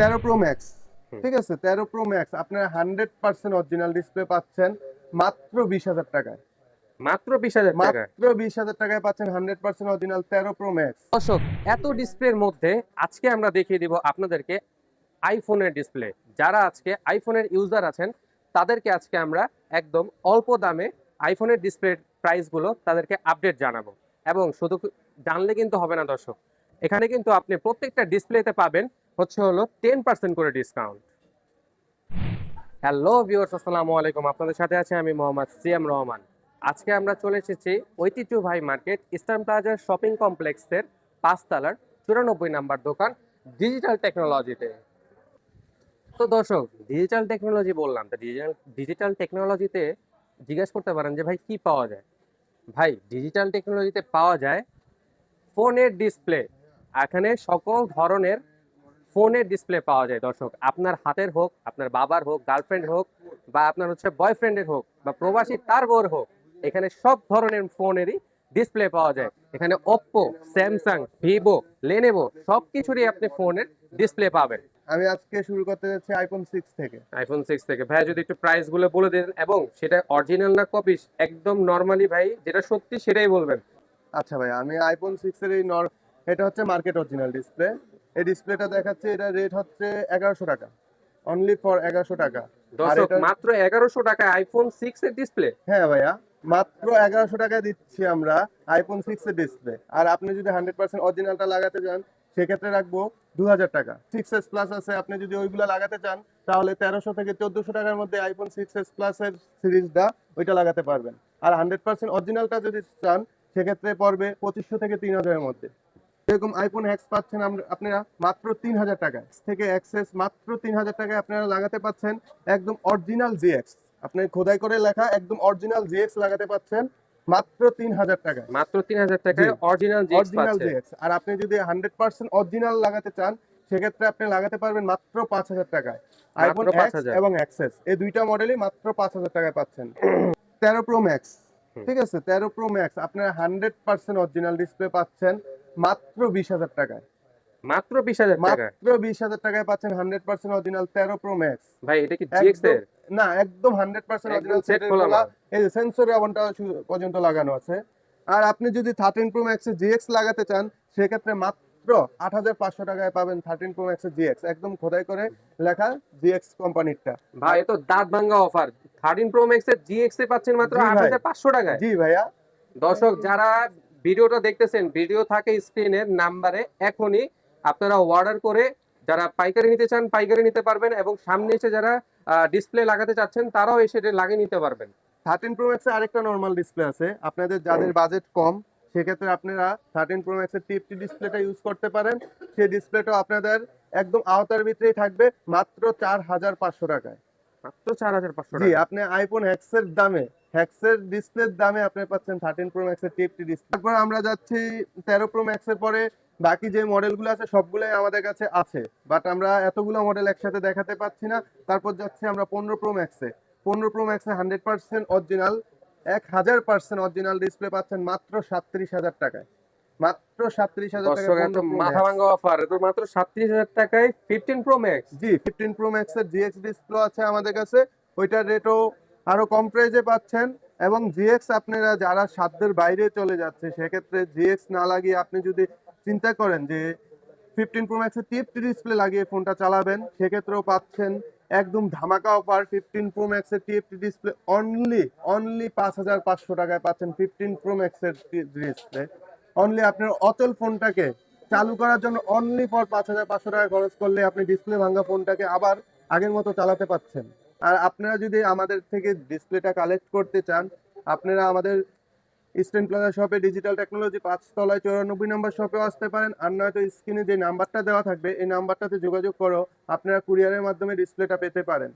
তেরো pro max ঠিক আছে তেরো প্রো ম্যাক্স আপনারা হান্ড্রেড পার্সেন্ট অরিজিনাল ডিসপ্লে পাচ্ছেন মাত্র বিশ হাজার টাকায়। মাত্র বিশ হাজার মাত্র বিশ হাজার টাকায় পাচ্ছেন হান্ড্রেড পার্সেন্ট অরিজিনাল তেরো প্রো ম্যাক্স দর্শক এত ডিসপ্লের মধ্যে আজকে আমরা দেখিয়ে দিব আপনাদেরকে আইফোনের ডিসপ্লে যারা আজকে আইফোনের ইউজার আছেন তাদেরকে আজকে আমরা একদম অল্প দামে আইফোনের ডিসপ্লের প্রাইসগুলো তাদেরকে আপডেট জানাব। এবং শুধু জানলে কিন্তু হবে না দর্শক এখানে কিন্তু আপনি প্রত্যেকটা ডিসপ্লেতে পাবেন হচ্ছে হলো টেন পার্সেন্ট করে ডিসকাউন্ট হ্যালো ভিউয়ার্স আসসালামু আলাইকুম। আপনাদের সাথে আছে আমি মোহাম্মদ সিএম রহমান। আজকে আমরা চলে এসেছি ঐতিহ্যবাহী মার্কেট ইস্টার্ন প্লাজার শপিং কমপ্লেক্সের পাঁচতলার চুরানব্বই নাম্বার দোকান ডিজিটাল টেকনোলজিতে তো দর্শক ডিজিটাল টেকনোলজি বললাম, তো ডিজিটাল ডিজিটাল টেকনোলজিতে জিজ্ঞেস করতে পারেন যে, ভাই, কি পাওয়া যায়? ভাই ডিজিটাল টেকনোলজিতে পাওয়া যায় ফোনের ডিসপ্লে এখানে সকল ধরনের ফোনের ডিসপ্লে পাওয়া যায় দর্শক। আপনার হাতের হোক আপনার বাবার হোক গার্লফ্রেন্ড হোক বা আপনার হচ্ছে বয়ফ্রেন্ডের হোক বা প্রবাসী তার বোর হোক এখানে সব ধরনের ফোনেরই ডিসপ্লে পাওয়া যায়। এখানে ওপ্পো স্যামসাং ভিভো লেনেভো সব কিছুরই আপনি ফোনের ডিসপ্লে পাবেন। আমি আজকে শুরু করতে যাচ্ছি আইফোন সিক্স থেকে। আইফোন সিক্স থেকে। ভাই যদি একটু প্রাইসগুলো বলে দেন এবং সেটা অরিজিনাল না কপি একদম নর্মালি ভাই যেটা সত্যি সেটাই বলবেন। আচ্ছা ভাই আমি আইফোন সিক্স এর এই এটা হচ্ছে মার্কেট অরিজিনাল ডিসপ্লে এই ডিসপ্লেটা দেখাচ্ছে এটা রেট হচ্ছে এগারোশো টাকা। অনলি ফর এগারোশো টাকা। দর্শক মাত্র এগারোশো টাকা আইফোন সিক্স এর ডিসপ্লে হ্যাঁ ভাইয়া মাত্র এগারোশো টাকায় দিচ্ছি আমরা আইফোন সিক্স এর ডিসপ্লে আর আপনি যদি হান্ড্রেড পার্সেন্ট অরিজিনালটা লাগাতে চান সেক্ষেত্রে রাখব দু হাজার টাকা। সিক্স এস প্লাস আছে আপনি যদি ওইগুলো লাগাতে চান তাহলে তেরোশো থেকে চোদ্দশো টাকার মধ্যে আইফোন সিক্স এস প্লাস এর সিরিজটা ওইটা লাগাতে পারবেন। আর হান্ড্রেড পার্সেন্ট অরিজিনালটা যদি চান সেক্ষেত্রে পড়বে পঁচিশশো থেকে তিন হাজারের মধ্যে। এরকম আইফোন হ্যাক্স পাচ্ছেন আপনারা মাত্র তিন হাজার টাকা থেকে অ্যাক্সেস মাত্র তিন হাজার টাকায় আপনারা লাগাতে পাচ্ছেন একদম অরিজিনাল জিএক্স আপনি খোদাই করে লেখা একদম অরিজিনাল জিএক্স লাগাতে পাচ্ছেন মাত্র তিন হাজার টাকায়। মাত্র তিন হাজার টাকায় অরিজিনাল অরিজিনাল জিএক্স আর আপনি যদি হান্ড্রেড পার্সেন্ট অরিজিনাল লাগাতে চান সেক্ষেত্রে আপনি লাগাতে পারবেন মাত্র পাঁচ হাজার টাকায়। আইফোন এক্স এবং অ্যাক্সেস এই দুইটা মডেলই মাত্র পাঁচ হাজার টাকায় পাচ্ছেন। তেরো প্রো ম্যাক্স ঠিক আছে? তেরো প্রো ম্যাক্স আপনারা হান্ড্রেড পার্সেন্ট অরিজিনাল ডিসপ্লে পাচ্ছেন। মাত্র বিশ হাজার টাকায়। মাত্র বিশ হাজার মাত্র বিশ হাজার টাকায় পাচ্ছেন হান্ড্রেড পার্সেন্ট অরিজিনাল তেরো প্রো ম্যাক্স। ভাই এটা কি জিএক্স এর? না একদম হান্ড্রেড পার্সেন্ট অরিজিনাল খোলা খোলা এই সেন্সর এমনটা পর্যন্ত লাগানো আছে। আর আপনি যদি থার্টিন প্রো ম্যাক্সের জিএক্স লাগাতে চান সেক্ষেত্রে মাত্র আট হাজার পাঁচশো টাকায় পাবেন থার্টিন প্রো ম্যাক্সের জিএক্স একদম খোদাই করে লেখা জিএক্স কোম্পানিরটা। ভাই এ তো দাঁত ভাঙ্গা অফার থার্টিন প্রো ম্যাক্স এর জিএক্স এ পাচ্ছেন মাত্র আট হাজার পাঁচশো টাকায়। জি ভাইয়া। দর্শক যারা ভিডিওটা দেখতেছেন, ভিডিও থাকে স্ক্রিনের নাম্বারে, এখনই আপনারা অর্ডার করে যারা পাইকারি নিতে চান পাইকারি নিতে পারবেন এবং সামনে এসে যারা ডিসপ্লে লাগাতে চাচ্ছেন তারাও এসে লাগিয়ে নিতে পারবেন। থার্টিন প্রো ম্যাক্সের আরেকটা নর্মাল ডিসপ্লে আছে। আপনাদের যাদের বাজেট কম, সেক্ষেত্রে আপনারা থার্টিন প্রো ম্যাক্সের টিএফটি ডিসপ্লেটা ইউজ করতে পারেন। সেই ডিসপ্লেটা আপনাদের একদম আওতার ভিতরেই থাকবে, মাত্র চার হাজার পাঁচশো টাকায়। মাত্র চার হাজার পাঁচশো জি আপনি আইফোন হ্যাক্সের দামে হ্যাক্সের ডিসপ্লের দামে আপনি পাচ্ছেন থার্টিন প্রো ম্যাক্সের টিএফটি ডিসপ্লে তারপর আমরা যাচ্ছি তেরো প্রো ম্যাক্সের পরে বাকি যে মডেলগুলো আছে সবগুলোই আমাদের কাছে আছে। বাট আমরা এতগুলো মডেল একসাথে দেখাতে পাচ্ছি না। তারপর যাচ্ছি আমরা পনেরো প্রো ম্যাক্সে পনেরো প্রো ম্যাক্সে হান্ড্রেড পার্সেন্ট অরিজিনাল এক হাজার পার্সেন্ট অরিজিনাল ডিসপ্লে পাচ্ছেন মাত্র সাতত্রিশ হাজার টাকায়। মাত্র সাতত্রিশ হাজার দর্শক টাকায় এত 15 Pro মাথা। ভাঙ্গা অফার তো মাত্র টাকায় fifteen pro max G pro GX display আছে আমাদের কাছে। ওইটার রেটও আরও কম প্রাইসে পাচ্ছেন। এবং জিএক্স আপনারা যারা সাধ্যের বাইরে চলে যাচ্ছে সেক্ষেত্রে জিএক্স না লাগিয়ে আপনি যদি চিন্তা করেন যে ফিফটিন প্রো ম্যাক্সের টিএফটি ডিসপ্লে লাগিয়ে ফোনটা চালাবেন সেক্ষেত্রেও পাচ্ছেন একদম ধামাকা অফার ফিফটিন প্রো ম্যাক্সের টিএফটি ডিসপ্লে অনলি অনলি পাঁচ হাজার পাঁচশো টাকায় পাচ্ছেন ফিফটিন প্রো ম্যাক্সের ডিসপ্লে অনলি আপনার অচল ফোনটাকে চালু করার জন্য অনলি ফর পাঁচ হাজার পাঁচশো টাকা খরচ করলে আপনি ডিসপ্লে ভাঙা ফোনটাকে আবার আগের মতো চালাতে পাচ্ছেন। আর আপনারা যদি আমাদের থেকে ডিসপ্লেটা কালেক্ট করতে চান, আপনারা আমাদের ইস্টার্ন প্লাজা শপে ডিজিটাল টেকনোলজি পাঁচতলায় চৌরানব্বই নম্বর শপেও আসতে পারেন। আর নয়তো স্ক্রিনে যে নাম্বারটা দেওয়া থাকবে, এই নাম্বারটাতে যোগাযোগ করো আপনারা কুরিয়ারের মাধ্যমে ডিসপ্লেটা পেতে পারেন।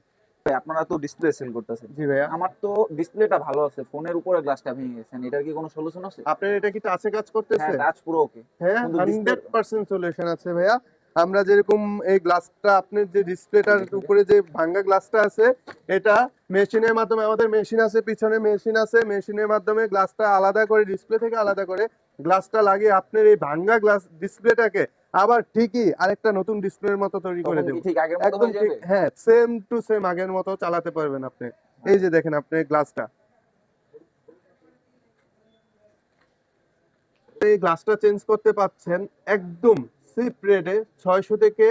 আপনারা তো ডিসপ্লে করতেছেন। জি ভাইয়া। আমার তো ডিসপ্লেটা ভালো আছে ফোনের উপরে গ্লাসটা ভেঙে গেছেন এটার কি কোনো সলিউশন আছে? আপনার এটা কি টাচে কাজ করতেছে? হ্যাঁ টাচ পুরো ওকে হ্যাঁ কিন্তু display- হান্ড্রেড পার্সেন্ট সলিউশন আছে ভাইয়া। আমরা যেরকম এই গ্লাসটা আপনার যে ডিসপ্লেটার উপরে যে ভাঙ্গা গ্লাসটা আছে এটা মেশিনের মাধ্যমে আমাদের মেশিন আছে পিছনে মেশিন আছে মেশিনের মাধ্যমে গ্লাসটা আলাদা করে ডিসপ্লে থেকে আলাদা করে গ্লাসটা লাগিয়ে আপনার এই ভাঙ্গা গ্লাস ডিসপ্লেটাকে আবার ঠিকই আরেকটা নতুন ডিসপ্লের মতো তৈরি করে দেবো। একদম ঠিক হ্যাঁ সেম টু সেম আগের মতো চালাতে পারবেন আপনি। এই যে দেখেন আপনি গ্লাসটা এই গ্লাসটা চেঞ্জ করতে পাচ্ছেন একদম সিপ রেটে ছয়শো থেকে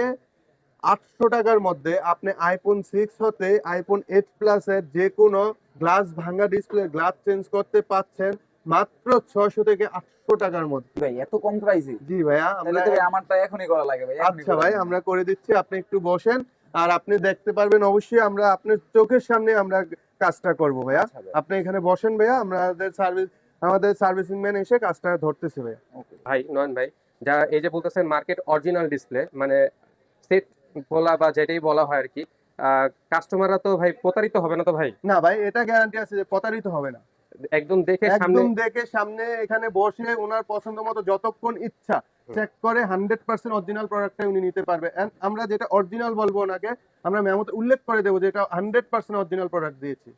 আটশো টাকার মধ্যে আপনি আইফোন সিক্স হতে আইফোন এইট প্লাস এর যে কোনো গ্লাস ভাঙা ডিসপ্লে গ্লাস চেঞ্জ করতে পাচ্ছেন। মাত্র ছয়শো থেকে আটশো টাকার মধ্যে। ভাই এত কম প্রাইসে জি ভাইয়া আমরা তো আমারটা এখনই করা লাগে ভাই আচ্ছা ভাই আমরা করে দিচ্ছি আপনি একটু বসেন আর আপনি দেখতে পারবেন অবশ্যই আমরা আপনার চোখের সামনে আমরা কাজটা করব ভাইয়া। আচ্ছা আপনি এখানে বসেন ভাইয়া আমাদের সার্ভিস আমাদের সার্ভিসিং ম্যান এসে কাজটা ধরতেছে ভাইয়া। ভাই নয়ন ভাই যা এই যে বলতেছেন মার্কেট অরিজিনাল ডিসপ্লে মানে সেট বলা বা যেটাই বলা হয় আর কি কাস্টমাররা তো ভাই প্রতারিত হবে না তো ভাই? না ভাই এটা গ্যারান্টি আছে যে প্রতারিত হবে না। একদম দেখে সামনে একদম দেখে সামনে এখানে বসে ওনার পছন্দ মতো যতক্ষণ ইচ্ছা চেক করে হান্ড্রেড পার্সেন্ট অরিজিনাল প্রোডাক্টটা উনি নিতে পারবে। আমরা যেটা অরিজিনাল বলব ওনাকে আমরা মেমোতে উল্লেখ করে দেবো যে এটা হান্ড্রেড পার্সেন্ট অরিজিনাল প্রোডাক্ট দিয়েছি।